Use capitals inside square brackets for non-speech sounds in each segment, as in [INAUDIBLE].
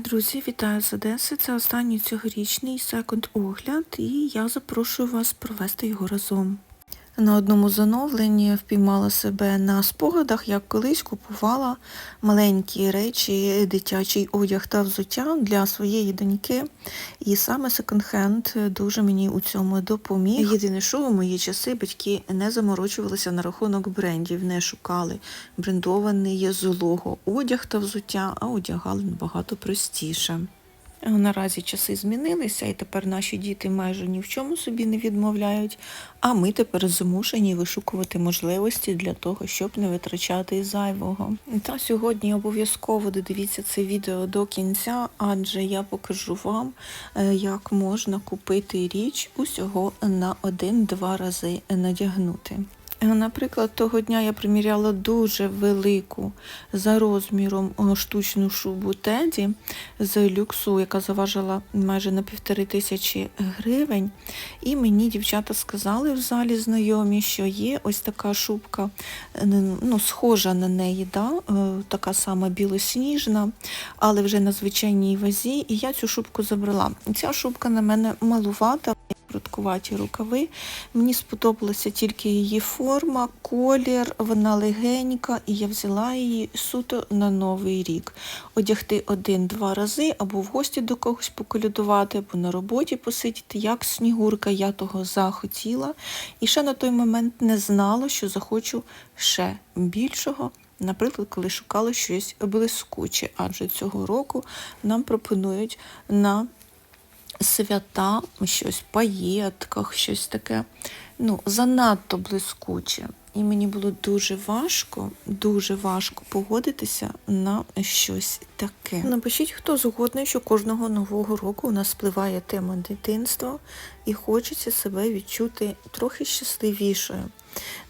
Друзі, вітаю з Одеси. Це останній цьогорічний секонд-огляд, і я запрошую вас провести його разом. На одному з оновлень впіймала себе на спогадах, як колись купувала маленькі речі, дитячий одяг та взуття для своєї доньки. І саме секонд-хенд дуже мені у цьому допоміг. Єдине, що у мої часи батьки не заморочувалися на рахунок брендів, не шукали брендований злого одяг та взуття, а одягали набагато простіше. Наразі часи змінилися, і тепер наші діти майже ні в чому собі не відмовляють, а ми тепер змушені вишукувати можливості для того, щоб не витрачати зайвого. Та сьогодні обов'язково додивіться це відео до кінця, адже я покажу вам, е, як можна купити річ усього на один-два рази надягнути. Е, Наприклад, того дня я приміряла дуже велику за розміром штучну шубу Теді з люксу, яка заважила майже на півтори тисячі гривень. І мені дівчата сказали в залі знайомі, що є ось така шубка, е, ну, схожа на неї, да? е, така сама білосніжна, але вже на звичайній вазі. І я цю шубку забрала. Ця шубка на мене малувата. Короткуваті рукави. Мені сподобалася тільки її форма, колір, вона легенька, і я взяла її суто на новий рік. Одягти один-два рази, або в гості до когось поколядувати, або на роботі посидіти, як снігурка, я того захотіла. І ще на той момент не знала, що захочу ще більшого. Наприклад, коли шукала щось блискуче, адже цього року нам пропонують на свята, щось в паєтках, щось таке, ну, занадто блискуче. І мені було дуже важко, дуже важко погодитися на щось таке. Напишіть, хто згодний, що кожного нового року у нас спливає тема дитинства і хочеться себе відчути трохи щасливішою.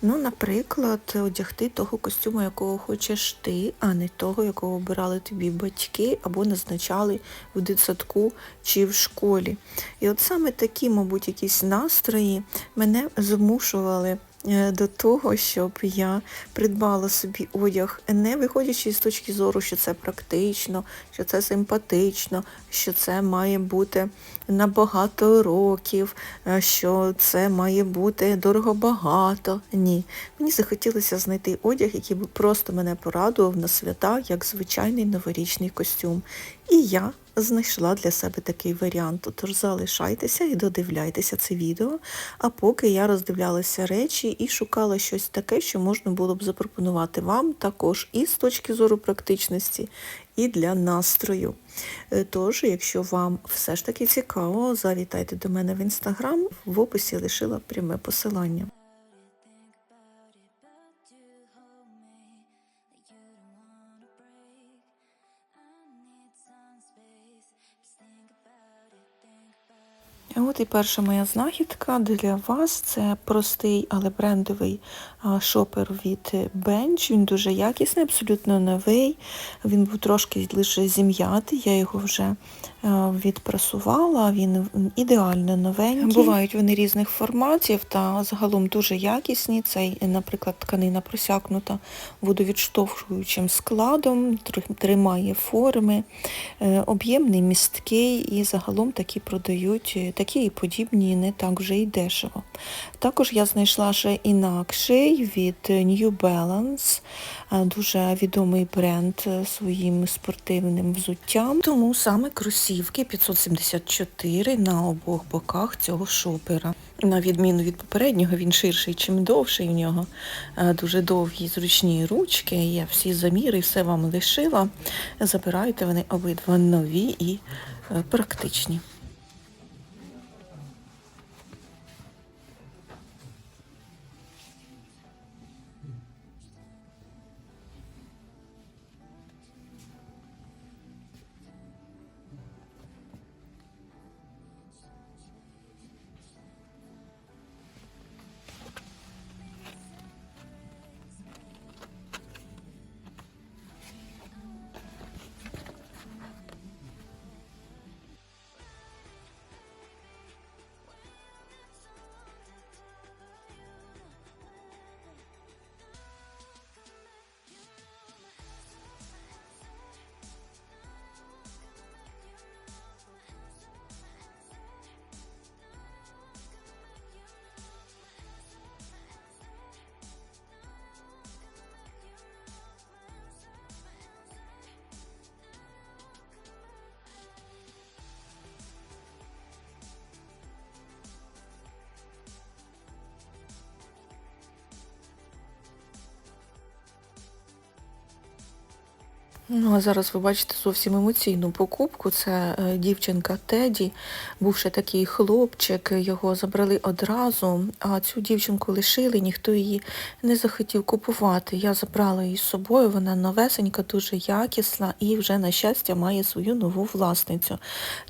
Ну, наприклад, одягти того костюму, якого хочеш ти, а не того, якого обирали тобі батьки або назначали в дитсадку чи в школі. І от саме такі, мабуть, якісь настрої мене змушували до того, щоб я придбала собі одяг, не виходячи з точки зору, що це практично, що це симпатично, що це має бути на багато років, е, що це має бути дорого-багато. Ні. Мені захотілося знайти одяг, який би просто мене порадував на свята, як звичайний новорічний костюм. І я знайшла для себе такий варіант. Тож залишайтеся і додивляйтеся це відео. А поки я роздивлялася речі і шукала щось таке, що можна було б запропонувати вам також і з точки зору практичності, і для настрою. Е, Тож, якщо вам все ж таки цікаво, завітайте до мене в інстаграм. В описі лишила пряме посилання. От і перша моя знахідка для вас це простий, але брендовий шопер від Bench. Він дуже якісний, абсолютно новий. Він був трошки лише зім'ятий, я його вже відпрасувала, він ідеально новенький. Бувають вони різних форматів та загалом дуже якісні. Цей, наприклад, тканина просякнута водовідштовхуючим складом, тримає форми, е, об'ємний, місткий і загалом такі продають, е, такі і подібні не так вже і дешево. Також я знайшла ще інакший від New Balance, е, дуже відомий бренд е, своїм спортивним взуттям. Тому саме кросівки 574 на обох боках цього шопера. На відміну від попереднього, він ширший, чим довший. У нього е, дуже довгі зручні ручки. Я всі заміри, все вам лишила. Забирайте вони обидва нові і практичні. Ну, а зараз ви бачите зовсім емоційну покупку. Це е, дівчинка Теді, був ще такий хлопчик, його забрали одразу, а цю дівчинку лишили, ніхто її не захотів купувати. Я забрала її з собою, вона новесенька, дуже якісна і вже, на щастя, має свою нову власницю.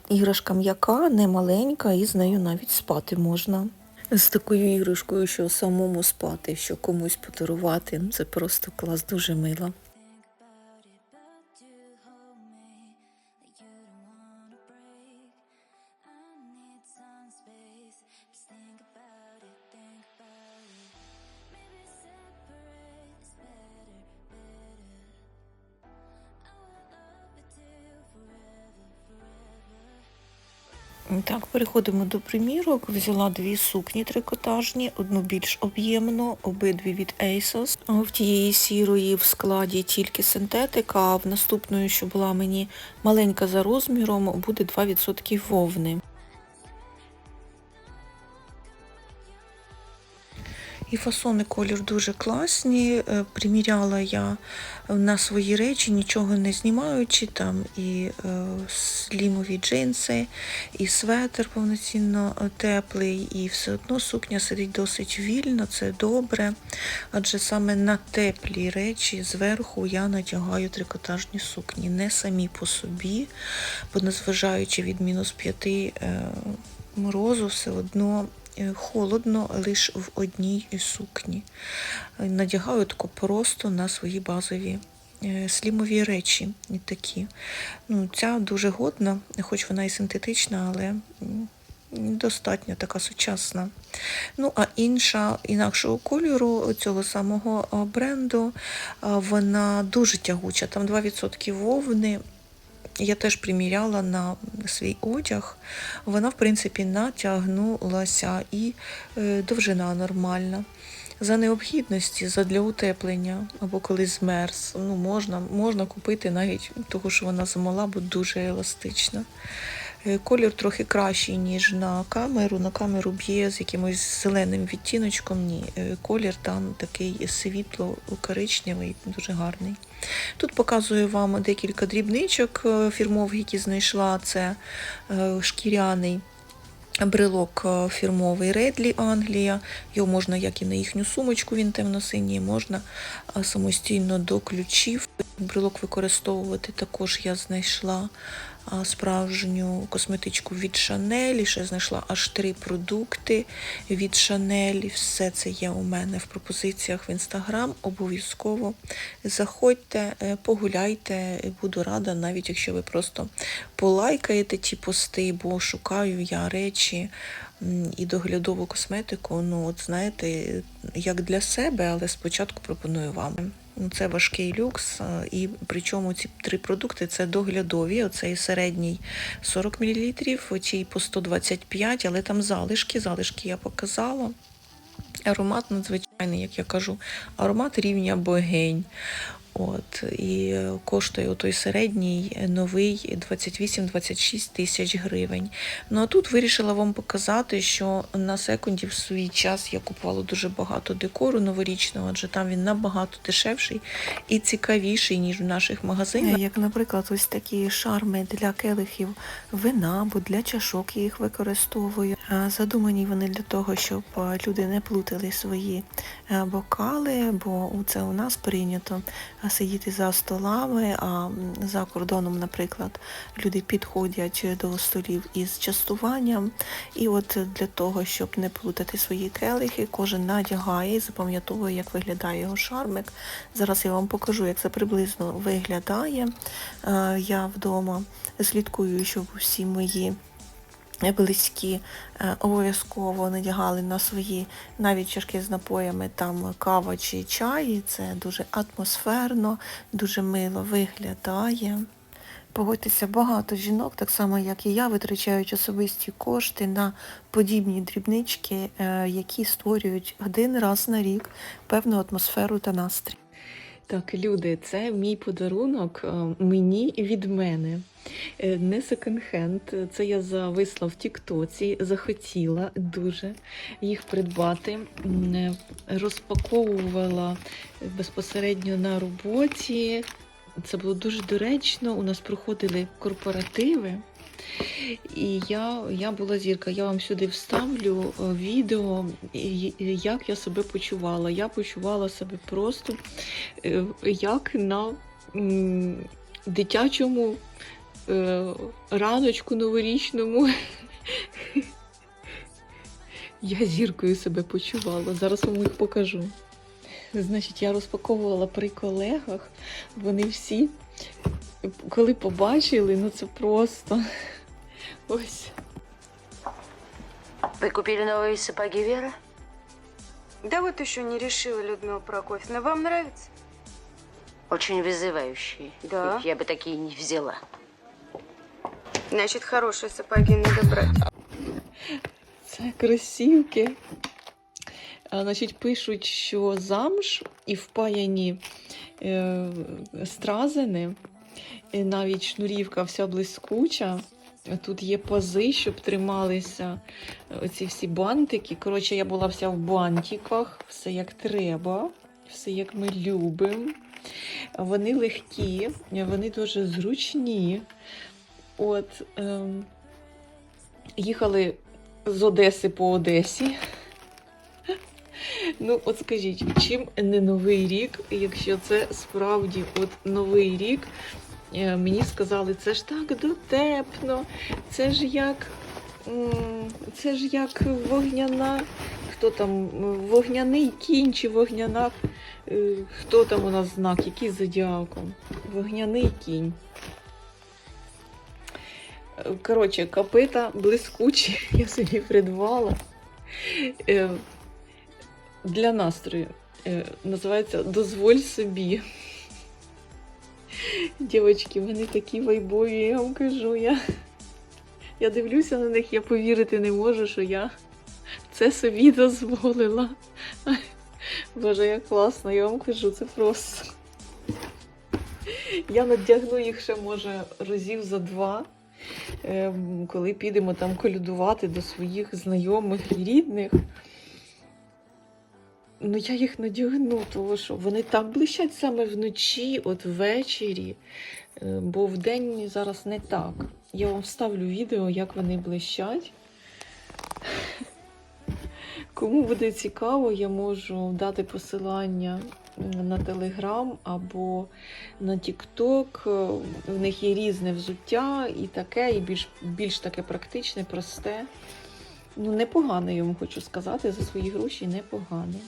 Іграшка м'яка, не маленька, і з нею навіть спати можна. З такою іграшкою, що самому спати, що комусь подарувати. Це просто клас, дуже мило. Так, переходимо до примірок. Взяла дві сукні трикотажні, одну більш об'ємну, обидві від ASOS. В тієї сірої в складі тільки синтетика, а в наступної, що була мені маленька за розміром, буде 2% вовни. І фасони колір дуже класні. Е, Приміряла я на свої речі, нічого не знімаючи, там і е, слімові джинси, і светр повноцінно е, теплий, і все одно сукня сидить досить вільно, це добре. Адже саме на теплі речі зверху я надягаю трикотажні сукні, не самі по собі, бо незважаючи від мінус 5 е, морозу, все одно холодно лише в одній сукні. Е, Надягаю тако просто на свої базові е, слімові речі. такі. Ну, ця дуже годна, хоч вона і синтетична, але достатньо така сучасна. Ну, а інша інакшого кольору цього самого бренду, вона дуже тягуча, там 2% вовни. Я теж приміряла на свій одяг. Вона, в принципі, натягнулася і е, довжина нормальна. За необхідності, задля утеплення або коли змерз, ну, можна, можна купити навіть того, що вона замала, бо дуже еластична. Е, Колір трохи кращий, ніж на камеру. На камеру б'є з якимось зеленим відтіночком. Ні, е, колір там такий світло-коричневий, дуже гарний. Тут показую вам декілька дрібничок е, фірмових, які знайшла. Це шкіряний брелок фірмовий Редлі Англія. Його можна, як і на їхню сумочку, він темно-синій, можна самостійно до ключів. Брелок використовувати також я знайшла справжню косметичку від Chanel, і ще знайшла аж три продукти від Chanel. Все це є у мене в пропозиціях в інстаграм. Обов'язково заходьте, е, погуляйте. Буду рада, навіть якщо ви просто полайкаєте ті пости, бо шукаю я речі і доглядову косметику. Ну, от знаєте, як для себе, але спочатку пропоную вам. Ну, Це важкий люкс, е, і причому ці три продукти це доглядові. Оцей середній 40 мл, оцій по 125, але там залишки. Залишки я показала. Аромат надзвичайний, як я кажу, аромат рівня богень. От, і коштує той середній новий 28-26 тисяч гривень. Ну а тут вирішила вам показати, що на секунді в свій час я купувала дуже багато декору новорічного, адже там він набагато дешевший і цікавіший, ніж в наших магазинах. Як, наприклад, ось такі шарми для келихів вина або для чашок я їх використовую. Задумані вони для того, щоб люди не плутали свої е, бокали, бо це у нас прийнято сидіти за столами, а за кордоном, наприклад, люди підходять до столів із частуванням. І от для того, щоб не плутати свої келихи, кожен надягає і запам'ятовує, як виглядає його шармик. Зараз я вам покажу, як це приблизно виглядає. Е, Я вдома слідкую, щоб всі мої близькі е, обов'язково надягали на свої навіть чашки з напоями, там кава чи чай. Це дуже атмосферно, дуже мило виглядає. Погодьтеся, багато жінок, так само як і я, витрачають особисті кошти на подібні дрібнички, е, які створюють один раз на рік певну атмосферу та настрій. Так, люди, це мій подарунок е, мені від мене. Е, Не секонд-хенд, це я зависла в Тіктоці, захотіла дуже їх придбати. Е, Розпаковувала безпосередньо на роботі. це було дуже доречно. У нас проходили корпоративи. І я, я була зірка. Я вам сюди вставлю е, відео, як я себе почувала. Я почувала себе просто е, як на дитячому е, раночку новорічному. [LAUGHS] Я зіркою себе почувала. Зараз вам їх покажу. Значить, я розпаковувала при колегах. Вони всі, коли побачили, ну це просто. Ось. Вы купили новые сапоги, Вера? Да вот еще не решила, Людмила Прокофьевна. Вам нравится? Очень вызывающие. Да. Я бы такие не взяла. Значит, хорошие сапоги надо брать. Це кросівки. А, значить, пишуть, що замш і впаяні е, стразини, навіть шнурівка вся блискуча. Тут є пази, щоб трималися оці всі бантики. Коротше, я була вся в бантиках, все як треба, все як ми любимо. Вони легкі, вони дуже зручні. От, ем, їхали з Одеси по Одесі. [LAUGHS] Ну, от скажіть, чим не новий рік, якщо це справді от новий рік, Е, мені сказали, це ж так дотепно, це ж як. Це ж як вогняна, хто там, вогняний кінь чи вогняна, е, хто там у нас знак, який зодіаком? Вогняний кінь. Е, Коротше, копита блискучі, [LAUGHS] я собі придбала. Е, Для настрою. Е, Називається Дозволь собі. Дівчатки, вони такі вайбові, я вам кажу. Я, я дивлюся на них, я повірити не можу, що я це собі дозволила. Боже, як класно, я вам кажу, це просто. Я надягну їх ще, може, разів за два, е, коли підемо там колядувати до своїх знайомих і рідних. Ну, я їх надягну, тому що вони так блищать саме вночі, от ввечері, е, бо вдень зараз не так. Я вам вставлю відео, як вони блищать. Кому буде цікаво, я можу дати посилання на Телеграм або на Тікток. В них є різне взуття і таке, і більш, більш таке практичне, просте. Ну, непогане, я вам хочу сказати, за свої гроші непогане.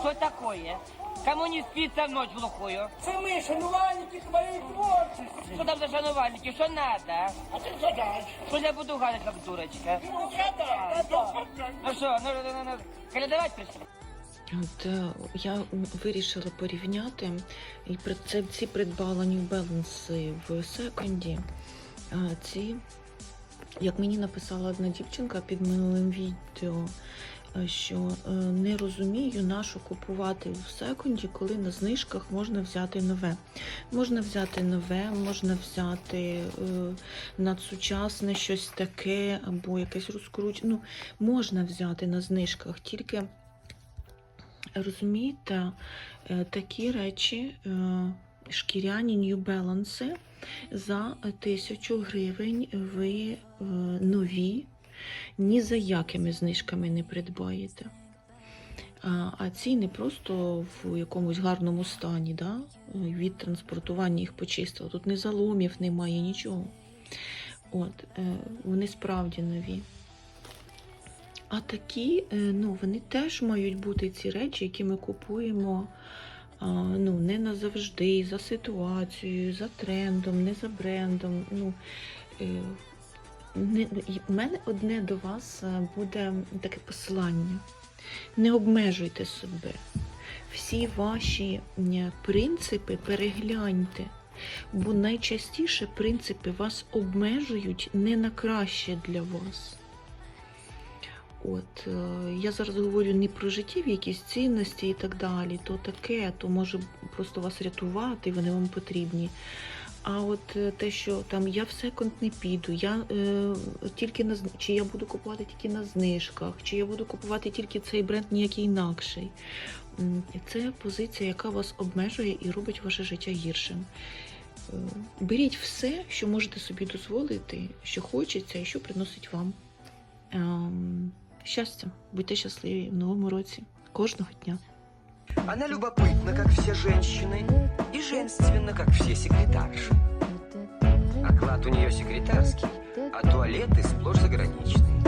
Что такое? Кому не спится в ночь глухую? Це ми, шанувальники твоєї творчості. Что там за шанувальники? Что надо? а? Ти задай. Что я буду гадать, как дурочка? Ну, гадай, гадай. Ну что, ну, ну, ну, ну, колядовать пришли? От е, я вирішила порівняти і при- це ці придбала New Balance в секонді. А ці, як мені написала одна дівчинка під минулим відео, е, що е, не розумію, на що купувати в секонді, коли на знижках можна взяти нове. Можна взяти нове, можна взяти е, надсучасне щось таке, або якесь розкручене. Ну, можна взяти на знижках, тільки розумієте, е, такі речі, е, шкіряні New Balance за тисячу гривень ви е, нові ні за якими знижками не придбаєте. А, ці не просто в якомусь гарному стані, да? від транспортування їх почистила. Тут не заломів немає, нічого. От, е, вони справді нові. А такі, е, ну, вони теж мають бути ці речі, які ми купуємо ну, не назавжди, за ситуацією, за трендом, не за брендом. Ну, е, не, в мене одне до вас е, буде таке посилання. Не обмежуйте себе. Всі ваші принципи перегляньте. Бо найчастіше принципи вас обмежують не на краще для вас. От, е, я зараз говорю не про життєві якісь цінності і так далі, то таке, то може просто вас рятувати, вони вам потрібні. А от е, те, що там я в секонд не піду, я е, тільки на чи я буду купувати тільки на знижках, чи я буду купувати тільки цей бренд ніякий інакший. Це позиція, яка вас обмежує і робить ваше життя гіршим. Е, Беріть все, що можете собі дозволити, що хочеться і що приносить вам ем, щастя. Будьте щасливі в новому році, кожного дня. Она любопытна, как все женщины, и женственна, как все секретарши. Оклад у нее секретарский, а туалеты сплошь заграничные.